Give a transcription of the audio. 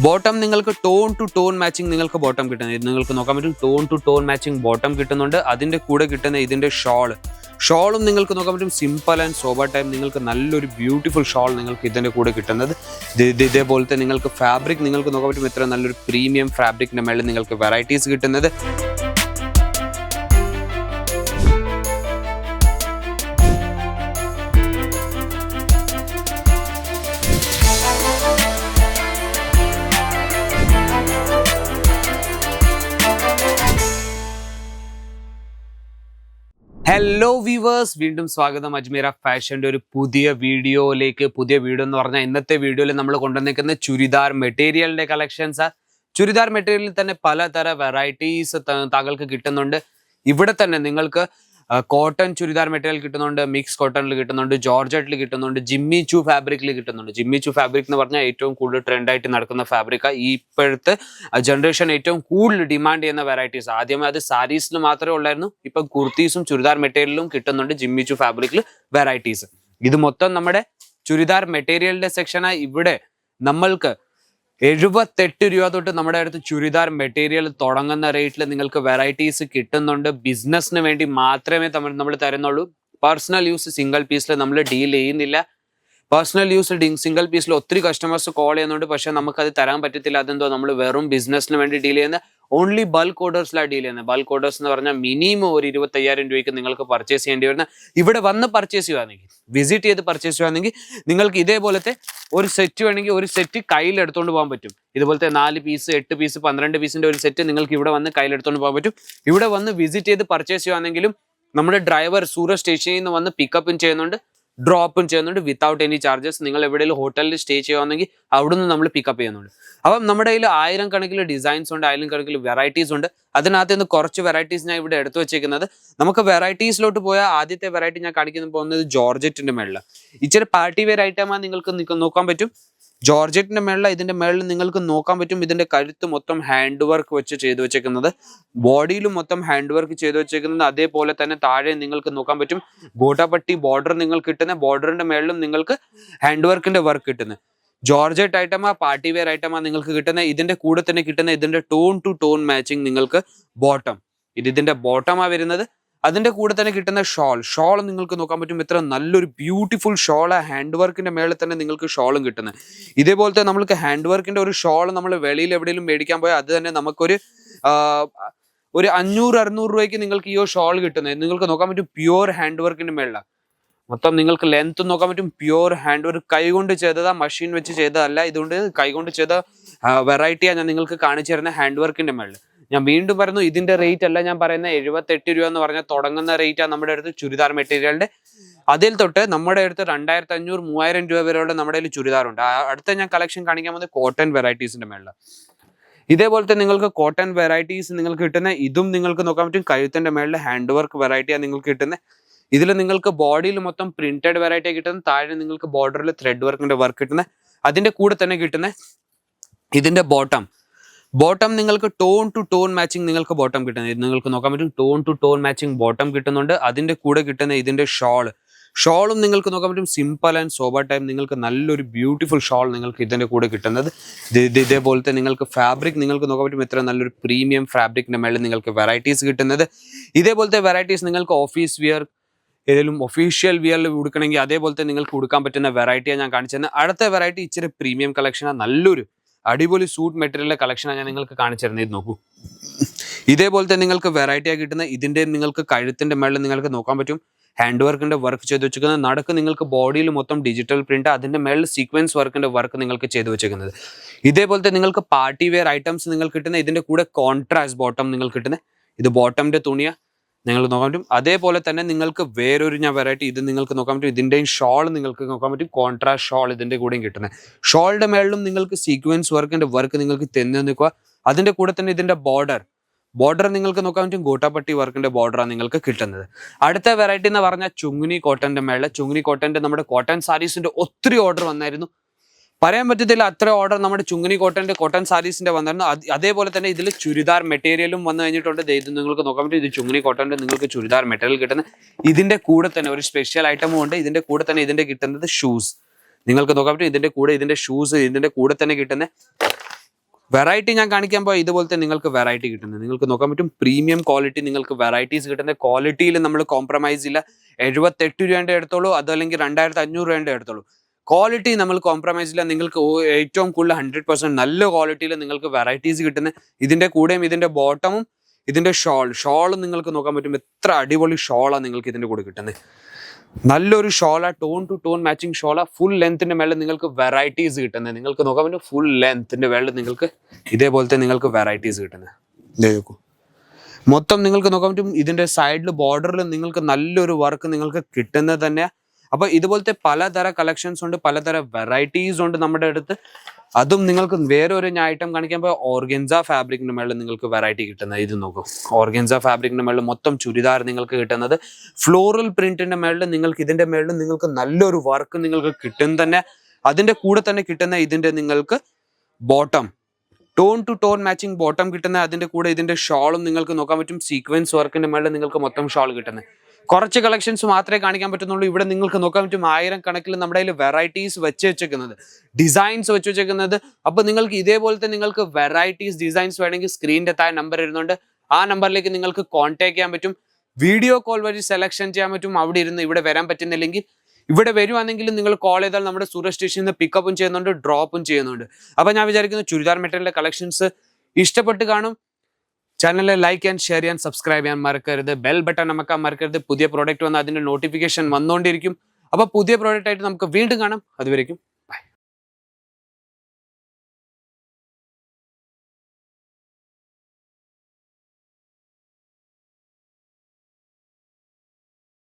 Bottom നിങ്ങൾക്ക് tone to tone matching നിങ്ങൾക്ക് bottom കിട്ടുന്നത്. നിങ്ങൾക്ക് നോക്കാൻ പറ്റും. Tone to tone matching bottom കിട്ടുന്നുണ്ട്. അതിന്റെ കൂടെ കിട്ടുന്ന ഇതിന്റെ ഷോൾ ഷോളും നിങ്ങൾക്ക് നോക്കാൻ പറ്റും. സിമ്പിൾ ആൻഡ് സോബർ ടൈം നിങ്ങൾക്ക് നല്ലൊരു ബ്യൂട്ടിഫുൾ ഷോൾ നിങ്ങൾക്ക് ഇതിന്റെ കൂടെ കിട്ടുന്നത്. ഇത് ഇത് ഇതേപോലത്തെ നിങ്ങൾക്ക് ഫാബ്രിക് നിങ്ങൾക്ക് നോക്കാൻ പറ്റും. ഇത്ര നല്ലൊരു പ്രീമിയം ഫാബ്രിക്കിന്റെ മേളിൽ നിങ്ങൾക്ക് വെറൈറ്റീസ് കിട്ടുന്നത്. ഹലോ വ്യൂവേഴ്സ് വീണ്ടും സ്വാഗതം. അജ്മീറ ഫാഷന്റെ ഒരു പുതിയ വീഡിയോയിലേക്ക്. പുതിയ വീഡിയോ എന്ന് പറഞ്ഞാൽ ഇന്നത്തെ വീഡിയോയിൽ നമ്മൾ കൊണ്ടുവന്നിരിക്കുന്ന ചുരിദാർ മെറ്റീരിയലിന്റെ കളക്ഷൻസ് ചുരിദാർ മെറ്റീരിയലിൽ തന്നെ പലതര വെറൈറ്റീസ് താങ്കൾക്ക് കിട്ടുന്നുണ്ട്. ഇവിടെ തന്നെ നിങ്ങൾക്ക് കോട്ടൺ ചുരിദാർ മെറ്റീരിയൽ കിട്ടുന്നുണ്ട് മിക്സ് കോട്ടണിൽ കിട്ടുന്നുണ്ട് ജോർജറ്റിൽ കിട്ടുന്നുണ്ട് ജിമ്മി ചു ഫാബ്രിക്കിൽ കിട്ടുന്നുണ്ട്. ജിമ്മി ചു ഫാബ്രിക് എന്ന് പറഞ്ഞാൽ ഏറ്റവും കൂടുതൽ ട്രെൻഡായിട്ട് നടക്കുന്ന ഫാബ്രിക്ക. ഈ ഇപ്പോഴത്തെ ജനറേഷൻ ഏറ്റവും കൂടുതൽ ഡിമാൻഡ് ചെയ്യുന്ന വെറൈറ്റീസ് ആദ്യമേ അത് സാരീസിൽ മാത്രമേ ഉള്ളായിരുന്നു. ഇപ്പം കുർത്തീസും ചുരിദാർ മെറ്റീരിയലും കിട്ടുന്നുണ്ട് ജിമ്മി ചു ഫാബ്രിക്കിൽ വെറൈറ്റീസ് ഇത് മൊത്തം നമ്മുടെ ചുരിദാർ മെറ്റീരിയലിന്റെ സെക്ഷനായി ഇവിടെ നമ്മൾക്ക് എഴുപത്തെട്ട് രൂപ തൊട്ട് നമ്മുടെ അടുത്ത് ചുരിദാർ മെറ്റീരിയൽ തുടങ്ങുന്ന റേറ്റിൽ നിങ്ങൾക്ക് വെറൈറ്റീസ് കിട്ടുന്നുണ്ട്. ബിസിനസ്സിന് വേണ്ടി മാത്രമേ നമ്മൾ തരുന്നുള്ളൂ. പേഴ്സണൽ യൂസ് സിംഗിൾ പീസിൽ നമ്മൾ ഡീൽ ചെയ്യുന്നില്ല. പേഴ്സണൽ യൂസ് സിംഗിൾ പീസിൽ ഒത്തിരി കസ്റ്റമേഴ്സ് കോൾ ചെയ്യുന്നുണ്ട്. പക്ഷെ നമുക്കത് തരാൻ പറ്റത്തില്ല. അതെന്തോ നമ്മൾ വെറും ബിസിനസ്സിന് വേണ്ടി ഡീൽ ചെയ്യുന്ന ഓൺലി ബൾക്ക് ഓർഡേഴ്സിലാണ് ഡീൽ ചെയ്യുന്നത് ബൾക്ക് ഓർഡേഴ്സ് എന്ന് പറഞ്ഞാൽ മിനിമം ഒരു ഇരുപത്തയ്യായിരം രൂപയ്ക്ക് നിങ്ങൾക്ക് പർച്ചേസ് ചെയ്യേണ്ടി വരുന്ന ഇവിടെ വന്ന് പർച്ചേസ് ചെയ്യുകയാണെങ്കിൽ വിസിറ്റ് ചെയ്ത് പർച്ചേസ് ചെയ്യുകയാണെങ്കിൽ നിങ്ങൾക്ക് ഇതേപോലത്തെ ഒരു സെറ്റ് വേണമെങ്കിൽ ഒരു സെറ്റ് കയ്യിൽ എടുത്തുകൊണ്ട് പോകാൻ പറ്റും. ഇതുപോലത്തെ നാല് പീസ് എട്ട് പീസ് പന്ത്രണ്ട് പീസിന്റെ ഒരു സെറ്റ് നിങ്ങൾക്ക് ഇവിടെ വന്ന് കയ്യിൽ എടുത്തുകൊണ്ട് പോകാൻ പറ്റും. ഇവിടെ വന്ന് വിസിറ്റ് ചെയ്ത് പർച്ചേസ് ചെയ്യുകയാണെങ്കിലും നമ്മുടെ ഡ്രൈവർ സൂറത്ത് സ്റ്റേഷനിൽ നിന്ന് വന്ന് പിക്കപ്പും ചെയ്യുന്നുണ്ട്. ഡ്രോപ്പും ചെയ്യുന്നുണ്ട്. വിത്തൗട്ട് എനി ചാർജസ് നിങ്ങൾ എവിടെയെങ്കിലും ഹോട്ടലിൽ സ്റ്റേ ചെയ്യുകയാണെങ്കിൽ അവിടെ നിന്ന് നമ്മൾ പിക്കപ്പ് ചെയ്യുന്നുണ്ട്. അപ്പം നമ്മുടെ കയ്യിൽ ആയിരം കണക്കിൽ ഡിസൈൻസ് ഉണ്ട് ആയിരം കണക്കിൽ വെറൈറ്റീസ് ഉണ്ട്. അതിനകത്ത് നിന്ന് കുറച്ച് വെറൈറ്റീസ് ഞാൻ ഇവിടെ എടുത്തു വെച്ചേക്കുന്നത്. നമുക്ക് വെറൈറ്റീസിലോട്ട് പോയാൽ ആദ്യത്തെ വെറൈറ്റി ഞാൻ കാണിക്കുന്ന പോകുന്നത് ജോർജറ്റിന്റെ മേളിൽ ഇച്ചിരി പാർട്ടി വെയർ ഐറ്റമാണ് നിങ്ങൾക്ക് നോക്കാൻ പറ്റും. ജോർജറ്റിന്റെ മേളിൽ ഇതിന്റെ മേളിൽ നിങ്ങൾക്ക് നോക്കാൻ പറ്റും. ഇതിന്റെ കഴുത്ത് മൊത്തം ഹാൻഡ് വർക്ക് വെച്ച് ചെയ്തു വെച്ചേക്കുന്നത്. ബോഡിയിലും മൊത്തം ഹാൻഡ് വർക്ക് ചെയ്തു വെച്ചേക്കുന്നത് അതേപോലെ തന്നെ താഴെ നിങ്ങൾക്ക് നോക്കാൻ പറ്റും. ഗോട്ടാപ്പട്ടി ബോർഡർ നിങ്ങൾക്ക് കിട്ടുന്ന ബോർഡറിന്റെ മേളിലും നിങ്ങൾക്ക് ഹാൻഡ് വർക്കിന്റെ വർക്ക് കിട്ടുന്നത്. ജോർജറ്റ് ഐറ്റമാ പാർട്ടി വെയർ ഐറ്റമാ നിങ്ങൾക്ക് കിട്ടുന്ന ഇതിന്റെ കൂടെ തന്നെ കിട്ടുന്ന ഇതിന്റെ ടോൺ ടു ടോൺ മാച്ചിങ് നിങ്ങൾക്ക് ബോട്ടം. ഇത് ഇതിന്റെ ബോട്ടമാ വരുന്നത്. അതിന്റെ കൂടെ തന്നെ കിട്ടുന്ന ഷോൾ. ഷോൾ നിങ്ങൾക്ക് നോക്കാൻ പറ്റും ഇത്ര നല്ലൊരു ബ്യൂട്ടിഫുൾ ഷോൾ ഹാൻഡ് വർക്കിന്റെ മേളിൽ തന്നെ നിങ്ങൾക്ക് ഷോളും കിട്ടുന്നത്. ഇതേപോലത്തെ നമ്മൾക്ക് ഹാൻഡ് വർക്കിന്റെ ഒരു ഷോൾ നമ്മൾ വെളിയിൽ എവിടെയെങ്കിലും മേടിക്കാൻ പോയാൽ അത് തന്നെ നമുക്കൊരു ഒരു അഞ്ഞൂറ് അറുന്നൂറ് രൂപയ്ക്ക് നിങ്ങൾക്ക് ഈ ഷോൾ കിട്ടുന്നത്. നിങ്ങൾക്ക് നോക്കാൻ പറ്റും പ്യുവർ ഹാൻഡ് വർക്കിന്റെ മേളിലാണ് മൊത്തം നിങ്ങൾക്ക് ലെങ്ത് നോക്കാൻ പറ്റും പ്യുവർ ഹാൻഡ് വർക്ക് കൈകൊണ്ട് ചെയ്തതാ മെഷീൻ വെച്ച് ചെയ്തതല്ല. ഇതുകൊണ്ട് കൈകൊണ്ട് ചെയ്ത വെറൈറ്റിയാണ് ഞാൻ നിങ്ങൾക്ക് കാണിച്ചു തരുന്ന ഹാൻഡ് വർക്കിന്റെ മേളിൽ ഞാൻ വീണ്ടും പറയുന്നു ഇതിന്റെ റേറ്റ് അല്ല ഞാൻ പറയുന്ന എഴുപത്തെട്ട് രൂപ എന്ന് പറഞ്ഞാൽ തുടങ്ങുന്ന റേറ്റ് ആണ് നമ്മുടെ അടുത്ത് ചുരിദാർ മെറ്റീരിയലിന്റെ അതിൽ തൊട്ട് നമ്മുടെ അടുത്ത് രണ്ടായിരത്തി അഞ്ഞൂറ് മൂവായിരം രൂപ വരെയുള്ള നമ്മുടെ കയ്യിൽ ചുരിദാറുണ്ട് അടുത്ത ഞാൻ കളക്ഷൻ കാണിക്കാൻ പോകുന്നത് കോട്ടൺ വെറൈറ്റീസിന്റെ മേളിൽ തന്നെ നിങ്ങൾക്ക് കോട്ടൺ വെറൈറ്റീസ് നിങ്ങൾക്ക് കിട്ടുന്ന ഇതും നിങ്ങൾക്ക് നോക്കാൻ പറ്റും. കഴുത്തിന്റെ മേളിൽ ഹാൻഡ് വർക്ക് വെറൈറ്റിയാണ് നിങ്ങൾക്ക് കിട്ടുന്നത് ഇതിൽ നിങ്ങൾക്ക് ബോഡിയിൽ മൊത്തം പ്രിന്റഡ് വെറൈറ്റി കിട്ടുന്നത് താഴെ നിങ്ങൾക്ക് ബോർഡറിൽ ത്രെഡ് വർക്കിന്റെ വർക്ക് കിട്ടുന്നത് അതിന്റെ കൂടെ തന്നെ കിട്ടുന്ന ഇതിന്റെ ബോട്ടം ബോട്ടം നിങ്ങൾക്ക് ടോൺ ടു ടോൺ മാച്ചിങ് നിങ്ങൾക്ക് ബോട്ടം കിട്ടുന്നത്. നിങ്ങൾക്ക് നോക്കാൻ പറ്റും. Tone to tone matching bottom കിട്ടുന്നുണ്ട്. അതിന്റെ കൂടെ കിട്ടുന്ന ഇതിന്റെ ഷോൾ ഷോളും നിങ്ങൾക്ക് നോക്കാൻ പറ്റും. സിമ്പിൾ ആൻഡ് സോബർ ടൈം നിങ്ങൾക്ക് നല്ലൊരു ബ്യൂട്ടിഫുൾ ഷോൾ നിങ്ങൾക്ക് ഇതിന്റെ കൂടെ കിട്ടുന്നത്. ഇത് ഇത് ഇതേപോലത്തെ നിങ്ങൾക്ക് ഫാബ്രിക് നിങ്ങൾക്ക് നോക്കാൻ പറ്റും. ഇത്ര നല്ലൊരു പ്രീമിയം ഫാബ്രിക്കിന്റെ മേളിൽ നിങ്ങൾക്ക് വെറൈറ്റീസ് കിട്ടുന്നത്. ഇതേപോലത്തെ വെറൈറ്റീസ് നിങ്ങൾക്ക് ഓഫീസ് വിയർ ഏതെങ്കിലും ഒഫീഷ്യൽ വിയറിൽ കൊടുക്കണമെങ്കിൽ അതേപോലത്തെ നിങ്ങൾക്ക് കൊടുക്കാൻ പറ്റുന്ന വെറൈറ്റിയാണ് ഞാൻ കാണിച്ചത് അടുത്ത വെറൈറ്റി ഇച്ചിരി പ്രീമിയം കളക്ഷനാണ് നല്ലൊരു അടിപൊളി സൂട്ട് മെറ്റീരിയലിന്റെ കളക്ഷനാണ് ഞാൻ നിങ്ങൾക്ക് കാണിച്ചു തരുന്നത് നോക്കൂ. നോക്കൂ ഇതേപോലത്തെ നിങ്ങൾക്ക് വെറൈറ്റി ആയി കിട്ടുന്ന ഇതിന്റെ നിങ്ങൾക്ക് കഴുത്തിന്റെ മേളിൽ നിങ്ങൾക്ക് നോക്കാൻ പറ്റും. ഹാൻഡ് വർക്കിന്റെ വർക്ക് ചെയ്ത് വെച്ചിരിക്കുന്നത്. നടക്ക് നിങ്ങൾക്ക് ബോഡിയിൽ മൊത്തം ഡിജിറ്റൽ പ്രിന്റ് അതിന്റെ മേളിൽ സീക്വൻസ് വർക്കിന്റെ വർക്ക് നിങ്ങൾക്ക് ചെയ്ത് വെച്ചിരിക്കുന്നത്. ഇതേപോലത്തെ നിങ്ങൾക്ക് പാർട്ടി വെയർ ഐറ്റംസ് നിങ്ങൾക്ക് കിട്ടുന്ന ഇതിന്റെ കൂടെ കോൺട്രാസ്റ്റ് ബോട്ടം നിങ്ങൾക്ക് കിട്ടുന്നത് ഇത് ബോട്ടമിന്റെ തുണിയാ നിങ്ങൾ നോക്കാൻ പറ്റും. അതേപോലെ തന്നെ നിങ്ങൾക്ക് വേറൊരു ഞാൻ വെറൈറ്റി ഇത് നിങ്ങൾക്ക് നോക്കാൻ പറ്റും. ഇതിന്റെയും ഷോൾ നിങ്ങൾക്ക് നോക്കാൻ പറ്റും. കോൺട്രാസ്റ്റ് ഷോൾ ഇതിന്റെ കൂടെയും കിട്ടുന്നത് ഷോളിന്റെ മേളിലും നിങ്ങൾക്ക് സീക്വൻസ് വർക്കിന്റെ വർക്ക് നിങ്ങൾക്ക് തെന്നു നിൽക്കുക. അതിന്റെ കൂടെ തന്നെ ഇതിന്റെ ബോർഡർ ബോർഡർ നിങ്ങൾക്ക് നോക്കാൻ പറ്റും. ഗോട്ടാപ്പട്ടി വർക്കിന്റെ ബോർഡറാണ് നിങ്ങൾക്ക് കിട്ടുന്നത്. അടുത്ത വെറൈറ്റി എന്ന് പറഞ്ഞാൽ ചുങ്ങിനി കോട്ടന്റെ മേളിൽ ചുങ്ങിനി കോട്ടന്റെ നമ്മുടെ കോട്ടൺ സാരീസിന്റെ ഒത്തിരി ഓർഡർ വന്നായിരുന്നു. പറയാൻ പറ്റത്തില്ല അത്ര ഓർഡർ നമ്മുടെ ചുങ്ങനി കോട്ടന്റെ കോട്ടൺ സാരീസിന്റെ വന്നിരുന്നു. അത് അതേപോലെ തന്നെ ഇതിൽ ചുരിദാർ മെറ്റീരിയലും വന്നു കഴിഞ്ഞിട്ടുണ്ട്. ഇത് നിങ്ങൾക്ക് നോക്കാൻ പറ്റും. ഇത് ചുങ്ങനി കോട്ടന്റെ നിങ്ങൾക്ക് ചുരിദാർ മെറ്റീരിയൽ കിട്ടുന്ന ഇതിന്റെ കൂടെ തന്നെ ഒരു സ്പെഷ്യൽ ഐറ്റമും ഉണ്ട്. ഇതിന്റെ കൂടെ തന്നെ ഇതിന്റെ കിട്ടുന്നത് ഷൂസ് നിങ്ങൾക്ക് നോക്കാൻ പറ്റും. ഇതിന്റെ കൂടെ ഇതിന്റെ ഷൂസ് ഇതിന്റെ കൂടെ തന്നെ കിട്ടുന്ന വെറൈറ്റി ഞാൻ കാണിക്കാൻ പോയാൽ ഇതുപോലത്തെ നിങ്ങൾക്ക് വെറൈറ്റി കിട്ടുന്നത്. നിങ്ങൾക്ക് നോക്കാൻ പറ്റും. പ്രീമിയം ക്വാളിറ്റി നിങ്ങൾക്ക് വെറൈറ്റീസ് കിട്ടുന്ന ക്വാളിറ്റിയിൽ നമ്മൾ കോംപ്രമൈസ് ഇല്ല. എഴുപത്തെട്ട് രൂപേന്റെ എടുത്തോളൂ. അതല്ലെങ്കിൽ രണ്ടായിരത്തി അഞ്ഞൂറ് രൂപേന്റെ എടുത്തോളൂ. ക്വാളിറ്റി നമ്മൾ കോംപ്രമൈസ് ഇല്ല നിങ്ങൾക്ക് ഏറ്റവും കൂടുതൽ ഹൺഡ്രഡ് പെർസെന്റ് നല്ല ക്വാളിറ്റിയിൽ നിങ്ങൾക്ക് വെറൈറ്റീസ് കിട്ടുന്ന ഇതിന്റെ കൂടെയും ഇതിന്റെ ബോട്ടമും ഇതിന്റെ ഷോൾ ഷോൾ നിങ്ങൾക്ക് നോക്കാൻ പറ്റും എത്ര അടിപൊളി ഷോളാണ് നിങ്ങൾക്ക് ഇതിന്റെ കൂടെ കിട്ടുന്നത് നല്ലൊരു ഷോള ടോൺ ടു ടോൺ മാച്ചിങ് ഷോള ഫുൾ ലെങ്ത്തിന്റെ മേളിൽ നിങ്ങൾക്ക് വെറൈറ്റീസ് കിട്ടുന്നത് നിങ്ങൾക്ക് നോക്കാൻ പറ്റും ഫുൾ ലെങ്ത്തിന്റെ മേളിൽ നിങ്ങൾക്ക് ഇതേപോലത്തെ നിങ്ങൾക്ക് വെറൈറ്റീസ് കിട്ടുന്നത് നോക്കൂ. മൊത്തം നിങ്ങൾക്ക് നോക്കാൻ പറ്റും ഇതിന്റെ സൈഡിൽ ബോർഡറിൽ നിങ്ങൾക്ക് നല്ലൊരു വർക്ക് നിങ്ങൾക്ക് കിട്ടുന്നത് തന്നെ അപ്പൊ ഇതുപോലത്തെ പലതര കളക്ഷൻസ് ഉണ്ട് പലതര വെറൈറ്റീസ് ഉണ്ട് നമ്മുടെ അടുത്ത്. അതും നിങ്ങൾക്ക് വേറെ ഒരു ഐറ്റം കാണിക്കുമ്പോൾ ഓർഗൻസ ഫാബ്രിക്കിന്റെ മേളിൽ നിങ്ങൾക്ക് വെറൈറ്റി കിട്ടുന്നത് ഇത് നോക്കൂ. ഓർഗൻസ ഫാബ്രിക്കിന്റെ മേളിൽ മൊത്തം ചുരിദാർ നിങ്ങൾക്ക് കിട്ടുന്നത്. ഫ്ലോറൽ പ്രിന്റിന്റെ മേളിൽ നിങ്ങൾക്ക് ഇതിന്റെ മേളിൽ നിങ്ങൾക്ക് നല്ലൊരു വർക്ക് നിങ്ങൾക്ക് കിട്ടും തന്നെ. അതിന്റെ കൂടെ തന്നെ കിട്ടുന്ന ഇതിന്റെ നിങ്ങൾക്ക് bottom tone to tone matching bottom കിട്ടുന്ന അതിന്റെ കൂടെ ഇതിന്റെ ഷോളും നിങ്ങൾക്ക് നോക്കാൻ പറ്റും. സീക്വൻസ് വർക്കിന്റെ മേളിൽ നിങ്ങൾക്ക് മൊത്തം ഷോൾ കിട്ടുന്നത്. കുറച്ച് കളക്ഷൻസ് മാത്രമേ കാണിക്കാൻ പറ്റുന്നുള്ളൂ. ഇവിടെ നിങ്ങൾക്ക് നോക്കാൻ പറ്റും ആയിരം കണക്കിൽ നമ്മുടെ കയ്യിൽ വെറൈറ്റീസ് വെച്ച് വെച്ചേക്കുന്നത്. ഡിസൈൻസ് വെച്ച് വെച്ചേക്കുന്നത്. അപ്പൊ നിങ്ങൾക്ക് ഇതേപോലത്തെ നിങ്ങൾക്ക് വെറൈറ്റീസ് ഡിസൈൻസ് വേണമെങ്കിൽ സ്ക്രീനിന്റെ താഴെ നമ്പർ ഇരുന്നുണ്ട് ആ നമ്പറിലേക്ക് നിങ്ങൾക്ക് കോൺടാക്ട് ചെയ്യാൻ പറ്റും. വീഡിയോ കോൾ വഴി സെലക്ഷൻ ചെയ്യാൻ പറ്റും. അവിടെ ഇരുന്ന് ഇവിടെ വരാൻ പറ്റുന്നില്ലെങ്കിൽ ഇവിടെ വരുവാണെങ്കിൽ നിങ്ങൾ കോൾ ചെയ്താൽ നമ്മുടെ സൂരജ് സ്റ്റേഷനിൽ നിന്ന് പിക്കപ്പും ചെയ്യുന്നുണ്ട് ഡ്രോപ്പും ചെയ്യുന്നുണ്ട്. അപ്പൊ ഞാൻ വിചാരിക്കുന്നു ചുരിദാർ മെറ്റീരിയലിന്റെ കളക്ഷൻസ് ഇഷ്ടപ്പെട്ട് കാണും. ചാനലിൽ ലൈക്ക് ആൻഡ് ഷെയർ ചെയ്യാൻ സബ്സ്ക്രൈബ് ചെയ്യാൻ മറക്കരുത്. ബെൽ ബട്ടൺ അമക്കാൻ മറക്കരുത്. പുതിയ പ്രോഡക്റ്റ് വന്ന് അതിന്റെ നോട്ടിഫിക്കേഷൻ വന്നുകൊണ്ടിരിക്കും അപ്പോൾ പുതിയ പ്രോഡക്റ്റ് ആയിട്ട് നമുക്ക് വീണ്ടും കാണാം. അതുവരേക്കും